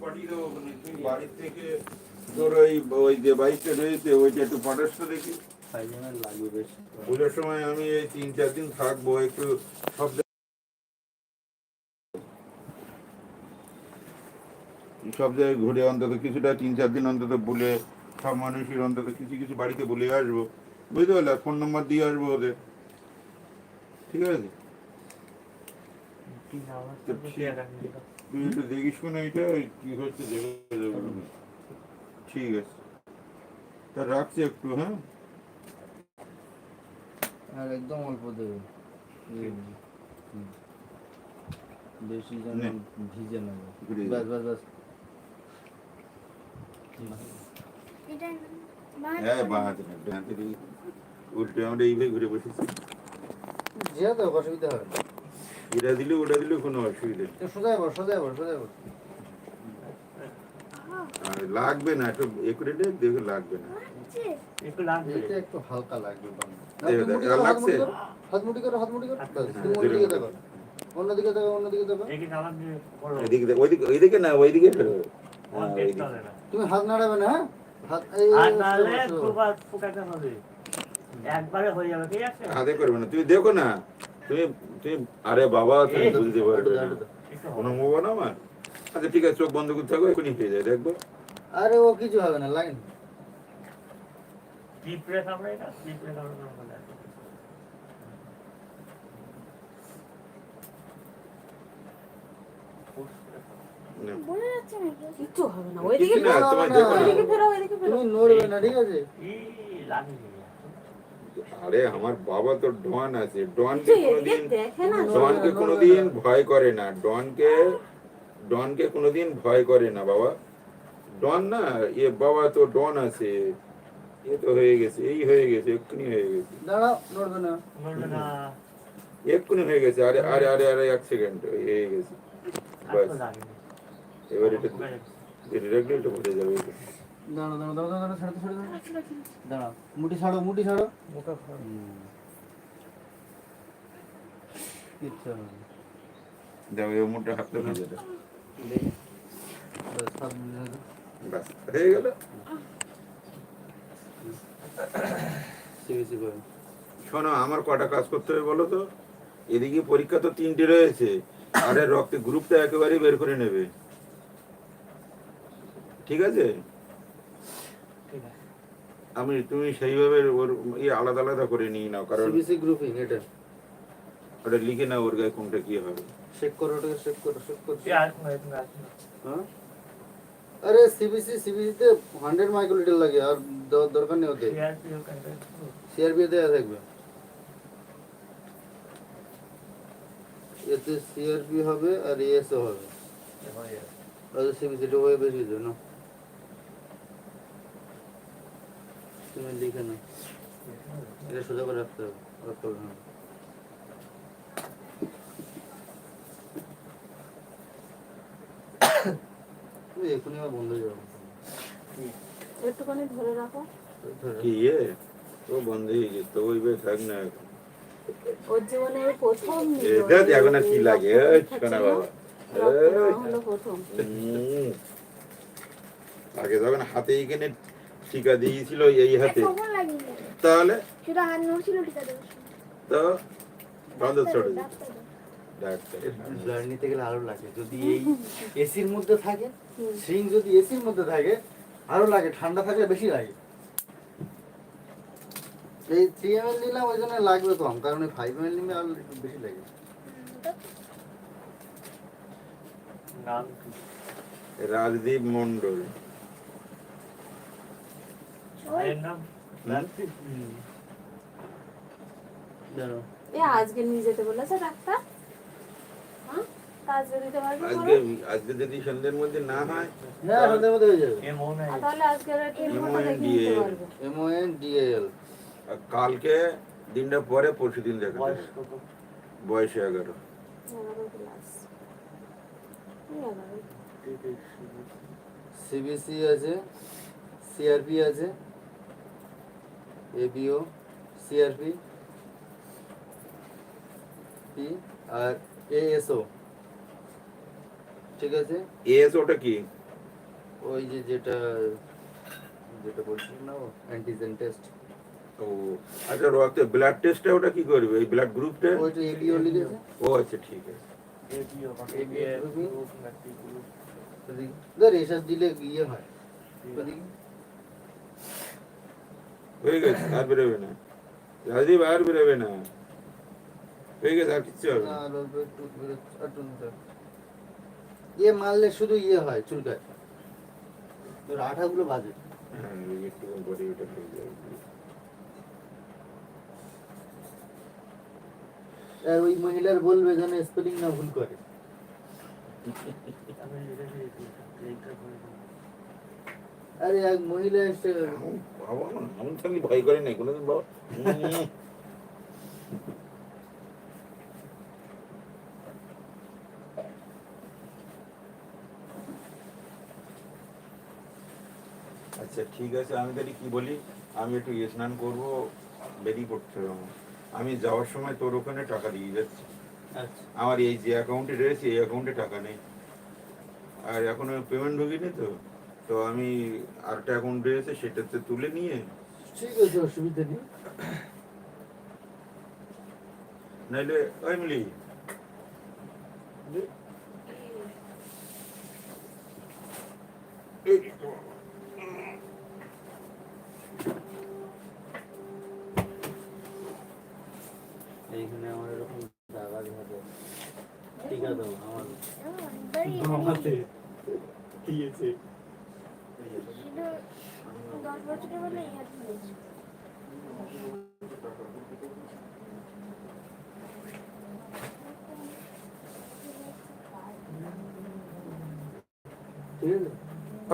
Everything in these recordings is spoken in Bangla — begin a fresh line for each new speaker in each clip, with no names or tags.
বাড়ির থেকে তোর ওই ওই যে বাইকটা রয়েছে ওইটা একটু পাঠাস তো দেখি।
ফাইভ এম লাগবে বেশ।
পুজোর সময় আমি এই তিন চার দিন থাকব একটু সব জায়গায়- সব জায়গায় ঘুরে অন্তত কিছুটা তিন চার দিন অন্তত বলে সব মানুষের অন্তত কিছু কিছু বাড়িতে বলে আসব। বুঝতে পারলে? ফোন নম্বর দিয়ে আসব ওদের। ঠিক আছে? তুই একটু দেখিস কোন এটা ওই কি হচ্ছে দেখে যাব ঠিক আছে। তা রাখছি একটু হ্যাঁ?
আর একদম অল্প দেবে। হুম। বেশি যেন ভিজে না
ঘুরে
বাস বাস বাস
হ্যাঁ বাঁ না ডান উল্টে আমরা এইভাবে ঘুরে বসেছি।
যেতে অসুবিধা হবে না।
এটা দিলে ওটা দিলে কোনো অসুবিধা নেই। লাগবে না একটু এ করে দে, দেখে লাগবে না।
একটু লাগবে।
এটা একটু হালকা লাগবে
লাগছে?
হাত মুঠি করো হাত মুঠি করো।
আচ্ছা,
অন্যদিকে
জোরে
দেখো অন্যদিকে
এদিকে ওইদিকে ওইদিকে না ওইদিকে হ্যাঁ,
দেখতে
ওইদিকে।
হবে না
তুমি হাত নাড়াবে না হাত এই
আর
এই,
নাহলে
সোজা বসো।
দুবার ফুকাতে হবে। একবারে যাবে ঠিক আছে?
হাতে করবে না তুমি দেখো না। তুমি তুমি আরে বাবা তুমি বুঝতে পারবে না। কোনো না আমার আচ্ছা ঠিক আছে চোখ বন্ধ করে থাকো এখনই হয়ে যায় দেখব
আরে ও কিছু হবে না লাইন
কি প্রেস আমরা এটা কি প্রেস আমরা কোনো বলে আছে।
না।
বোঝা যাচ্ছে নাকি
হবে না ওইদিকে
কিছু না,
ফেরো, না।
ওইদিকে ফেরো ওইদিকে ফেরো
তুমি নড়বে না ঠিক আছে
ই লাগে
আরে আমার বাবা তো ডন আছে ডনকে
তুই এদিকে
কোনোদিন
দেখে না।
ডনকে কোনোদিন ভয় করে না ডনকে ডনকে কোনোদিন ভয় করে না বাবা। ডন না এ বাবা তো ডন আছে এ তো হয়ে গেছে এই হয়ে গেছে এক্ষুনি হয়ে গেছে।
দাঁড়াও নড়বে না।
বলবে না।
এক্ষুনি হয়ে গেছে আরে আরে আরে আরে এক সেকেন্ড হয়ে গেছে।
আর
ব্যাস
তো লাগে না।
এবার এটা এটা রাখলে এটা বোঝা যাবে। এটা।
দাঁড়াও দাঁড়াও দাঁড়াও দাঁড়াও ছাড়ো ছাড়ো দাঁড়াও
এই মুখটা দাও
হাত
হয়ে গেল। শোনো আমার কটা কাজ করতে হবে বলো তো? এদিকে পরীক্ষা তো তিনটে রয়েছে। আরে রক্তে গ্রুপটা একেবারে বের করে নেবে। ঠিক আছে? আমি তুমি সেইভাবে ওর ইয়ে আলাদা আলাদা করে নিয়ে নাও কারণ
সিবিসি গ্রুপিং এটা।
ওটা লিখে নাও ওর গায়ে কোনটা কি হবে।
চেক করো ওটাকে চেক করো চেক করো। হ্যাঁ? আরে সিবিসি সিবিসি তে হান্ড্রেড মাইক্রোলিটার লাগে আর দরকার নেই ওতে
সিআরপি ওখানটা
সিআরপি দেওয়া থাকবে। এতে সিআরপি হবে আর এএসও হবে। আর সিবিসি টা হয়ে বেশি যায় না? তুমি লিখে না এটা সোজা করে রাখতে হবে রাখতে হবে না। তুমি এখনই আমার বন্ধ হয়ে যাবে।
একটুখানি ধরে রাখো।
কি ও বন্ধ যেত ওই বে থাক না এখন।
ওর জীবনে প্রথম
দেখ কি লাগে? শোনা বাবা।
প্রথম।
আগে যখন হাতে এইখানে টিকা দিয়েছিল এই হাতে। তাহলে?
শুধু হাত নড়ছিল টিকা দেবো
তো বন্ধ ছোট।
ডাক্তার
ডাক্তার।
নিতে গেলে আরও লাগে। যদি এই এসির মধ্যে থাকে সিং যদি এসির মধ্যে থাকে আরও লাগে। ঠান্ডা থাকলে বেশি লাগে। এই থ্রি এম এল নিলাম ওই জন্য লাগবে কম কারণ এই ফাইভ এম এল নিলে আরও একটু বেশি লাগে।
নাম কি?
রাজদীপ মন্ডল
ভাইয়ের নাম রাজদীপ?
জানো
এ আজকে নিয়ে যেতে বলেছে ডাক্তার। হ্যাঁ? আজকে
আজকে আজকে যদি সন্ধ্যের মধ্যে না হয়
হ্যাঁ সন্ধ্যের মধ্যে হয়ে যাবে।
এ মনে
আর
হয়
তাহলে আজকে রিপোর্টটা দেখে
M O N D L
কালকে দিনটা পরে পরশু দিন দেখা
বয়স
এগারো।
সিবিসি আছে সিআরপি আছে। এবিও সিআরপি পি আর এএসও ঠিক আছে?
এস ওটা কি?
ওই যে যেটা যেটা বলছিলাম না অ্যান্টিজেন টেস্ট
ও আচ্ছা রক্তে ব্লাড টেস্টটা ওটা কি করবে? এই ব্লাড গ্রুপটা
ওইটা এবিও লিখেছে?
ও আচ্ছা ঠিক আছে।
এবিও
ABO
গ্রুপ নাকি গ্রুপ
ওদিকে ধর এসব দিলে ইয়ে হয়। ওদিকে
হয়ে গেছে আর বেরোবে না রাজীব আর বেরোবে না হয়ে গেছে আর কিচ্ছু হবে।
ইয়ে মারলে শুধু ইয়ে হয় চুলকায় তোর আঠাগুলো বাজে
ওই
মহিলার বলবে যেন স্পেলিং না ভুল করে
আমি লিখে দিয়েছি এইটা করে দিন।
আরে এক মহিলা এসে
বাবা আমি থাকলে ভয় করে নাই কোনোদিন বাবা। আচ্ছা ঠিক আছে আমি তাহলে কি বলি? আমি একটু ইয়ে স্নান করব বেরিয়ে পড়তে হবে আমি যাওয়ার সময় তোর ওখানে টাকা দিয়ে যাচ্ছি।
আচ্ছা।
আমার এই যে অ্যাকাউন্টে রয়েছে এই অ্যাকাউন্টে টাকা নেই। আর এখনও পেমেন্ট ঢুকিনি তো? তো আমি আরেকটা অ্যাকাউন্ট রয়েছে সেটাতে তুলে নিয়ে
ঠিক আছে অসুবিধা নেই।
নাইলে ওই মিলি। এই
এইখানে আমার এরকম দাগা হবে ঠিক আছে আমার
অনেকবারই
আমাতে ঠিক আছে
শুধু দশ বছরের বেলা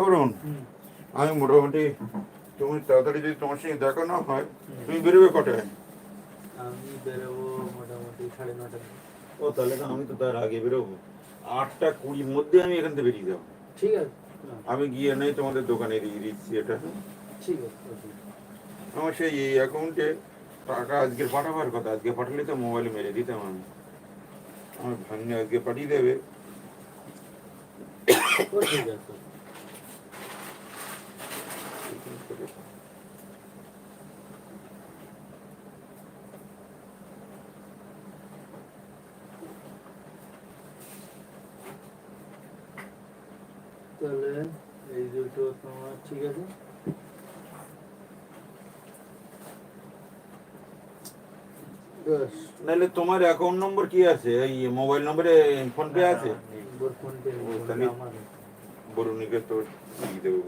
অরুণ আমি মোটামুটি তুমি তাড়াতাড়ি যদি তোমার সঙ্গে দেখা না হয় তুমি বেরোবে কটায়
আমি বেরোবো মোটামুটি সাড়ে নটা।
ও তাহলে তো আমি তো তার আগে বেরোবো। আটটা কুড়ির মধ্যে আমি এখান থেকে বেরিয়ে যাব।
ঠিক আছে।
আমি গিয়ে নেই তোমাদের দোকানে দিয়ে দিচ্ছি এটা।
ঠিক আছে
আমার সেই এই অ্যাকাউন্টে টাকা আজকে পাঠাবার কথা আজকে পাঠালে তো মোবাইলে মেরে দিতাম আমি। আমার ভাগ্নে আজকে পাঠিয়ে দেবে।
ঠিক আছে তাহলে এই দুটো তোমার ঠিক আছে।
নাহলে তোমার অ্যাকাউন্ট নম্বর কি আছে? এই মোবাইল নম্বরে ফোন পে আছে?
ফোন পে
বরুণীকে তো দিয়ে দেবো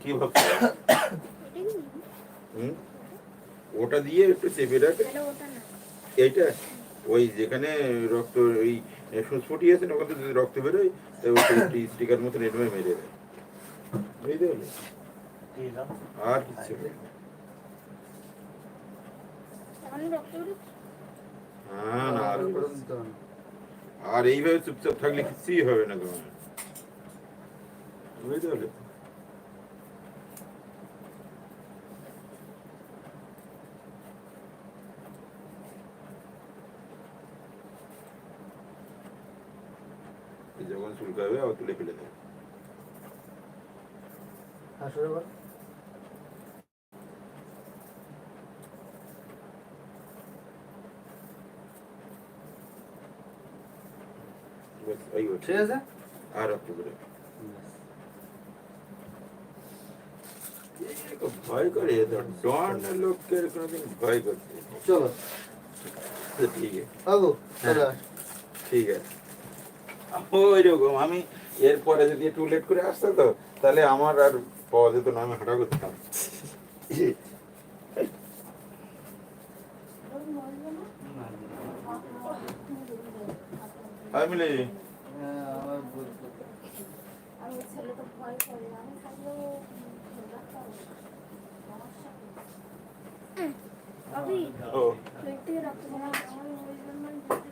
কি ভাবছ? হুম? ওটা দিয়ে একটু চেপে রাখে। এইটা? ওই যেখানে রক্ত ওই সুচফুটি আছে না ওখান থেকে যদি রক্ত বেরোয় তাই ওটা একটি স্টিকার মতন এরমে মেরে দেয়। বুঝতে পারলে? আর
বেরোচ্ছে?
হ্যাঁ। আর এইভাবে চুপচাপ থাকলে কিছুই হবে না তোমার। বুঝতে পারলে? এই যখন চুলকাবে আবার তুলে ফেলে দেবে
আসলে বল
ব্যাস, এই হচ্ছে।
ঠিক আছে
আর রক্ত বেরোবে এ তো ভয় করে এ তো ডন লোককে কোনোদিন ভয় করছে
চলো
তো ঠিক আছে
আগো চলে
হ্যাঁ।
আস
ঠিক আছে ওই রকম। আমি এরপরে যদি একটু লেট করে আসতো তো তাহলে আমার আর পাওয়া যেত না আমি হাঁটা করতাম। আমি মিলে।
হ্যাঁ আমার বুঝতে
আমি ছেলে তো ভয় করে আমি থাকলেও ডাক্তার সমস্যা নেই।
অভি
ও
পেট থেকে রক্ত বেরোচ্ছে আমার ওই জন্য আমি বলতে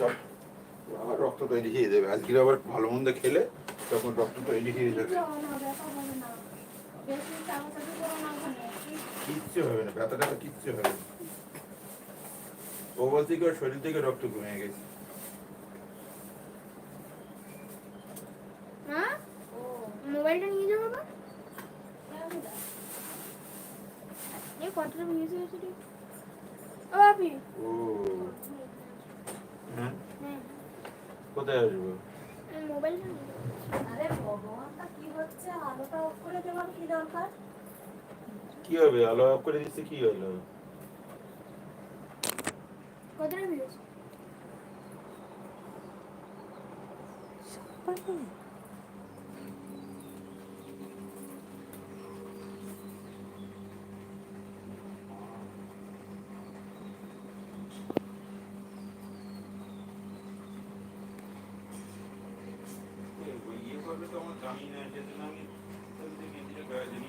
চল। আবার রক্ত তৈরি হয়ে যাবে। আজকে আবার ভালো মন্দ খেলে তখন রক্ত তৈরি হয়ে যাবে। কিচ্ছু হবে না ব্যথাটা কিচ্ছু হবে না। ও ওর শরীর থেকে রক্ত কমে গেছে
মা, মোবাইলটা নিয়ে যাব না এই কতটা ভিউজ হয়েছে রে? ও বাপি
ও হ্যাঁ
নে,
কোথায় আসবে।
আরে ভগবানটা কি হচ্ছে? আলোটা অফ করে দেওয়ার কি দরকার?
কি হবে? আলো অফ করে দিচ্ছে কি হলো?
কতটা ভিউজ
তো আমার জানি না সেজন্য আমি গেঞ্জিটা গায়ে জানি